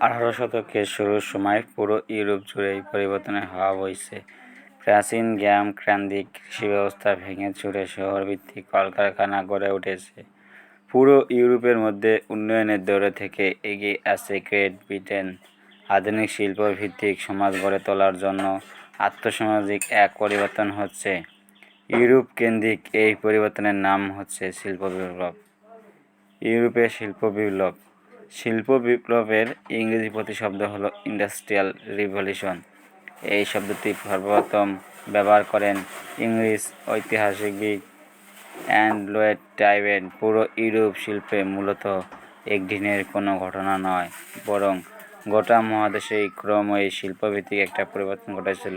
আঠারো শতকের শুরুর সময় পুরো ইউরোপ জুড়ে এই পরিবর্তনের হাওয়া বইছে। প্রাচীন গ্রাম কেন্দ্রিক কৃষি ব্যবস্থা ভেঙে চুরে শহরভিত্তিক কলকারখানা গড়ে উঠেছে। পুরো ইউরোপের মধ্যে উন্নয়নের দৌড়ে থেকে এগিয়ে আছে গ্রেট ব্রিটেন। আধুনিক শিল্প ভিত্তিক সমাজ গড়ে তোলার জন্য আর্থসামাজিক এক পরিবর্তন হচ্ছে। ইউরোপ কেন্দ্রিক এই পরিবর্তনের নাম হচ্ছে শিল্প বিপ্লব। ইউরোপের শিল্প বিপ্লব শিল্প বিপ্লবের ইংরেজি প্রতিশব্দ হলো ইন্ডাস্ট্রিয়াল রিভলিউশন এই শব্দটি সর্বপ্রথম ব্যবহার করেন ইংলিশ ঐতিহাসিকবিদ অ্যান্ড্রয়েড টাইবেন। পুরো ইউরোপ শিল্পে মূলত একদিনের কোনো ঘটনা নয়, বরং গোটা মহাদেশেই ক্রমই শিল্পভিত্তিক একটা পরিবর্তন ঘটেছিল।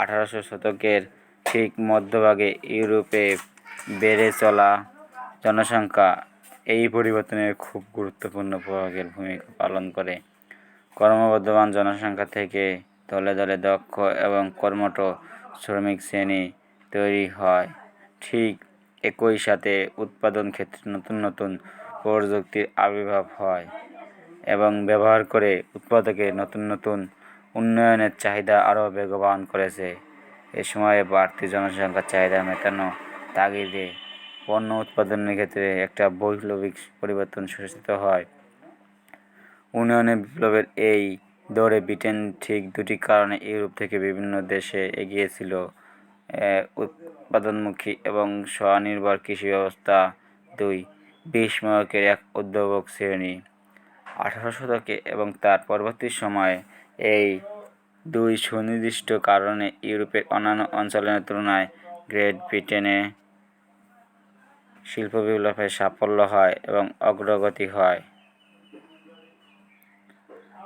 আঠারোশো শতকের ঠিক মধ্যভাগে ইউরোপে বেড়ে চলা জনসংখ্যা এই পরিবর্তনের খুব গুরুত্বপূর্ণ প্রভাবের ভূমিকা পালন করে। কর্মবর্ধমান জনসংখ্যা থেকে দলে দলে দক্ষ এবং কর্মঠ শ্রমিক শ্রেণি তৈরি হয়। ঠিক একই সাথে উৎপাদন ক্ষেত্রে নতুন নতুন প্রযুক্তির আবির্ভাব হয় এবং ব্যবহার করে উৎপাদকে নতুন নতুন উন্নয়নের চাহিদা আরও বেগবান করেছে। এ সময়ে বাড়তি জনসংখ্যার চাহিদা মেটানো তাগিদে পণ্য উৎপাদনের ক্ষেত্রে একটা বৈপ্লবিক পরিবর্তন সূচিত হয়। উন্নয়নের বিপ্লবের এই দৌড়ে ব্রিটেন ঠিক দুটি কারণে ইউরোপ থেকে বিভিন্ন দেশে এগিয়েছিল। এক, উৎপাদনমুখী এবং স্বনির্ভর কৃষি ব্যবস্থা দুই বিস্ময়কের এক উদ্যোগক শ্রেণি। আঠারো শতকে এবং তার পরবর্তী সময়ে এই দুই সুনির্দিষ্ট কারণে ইউরোপের অন্যান্য অঞ্চলের তুলনায় গ্রেট ব্রিটেনে শিল্প বিপ্লবের সাফল্য হয় এবং অগ্রগতি হয়।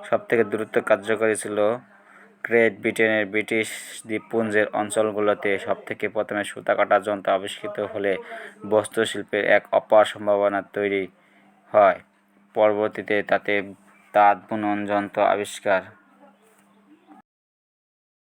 সবথেকে দ্রুত কার্যকরী ছিল গ্রেট ব্রিটেনের ব্রিটিশ দ্বীপপুঞ্জের অঞ্চলগুলোতে সবথেকে প্রথমে সুতা কাটার যন্ত্র আবিষ্কৃত হলে বস্ত্রশিল্পের এক অপার সম্ভাবনা তৈরি হয়। পরবর্তীতে তাতে তাঁত বুনন যন্ত্র আবিষ্কার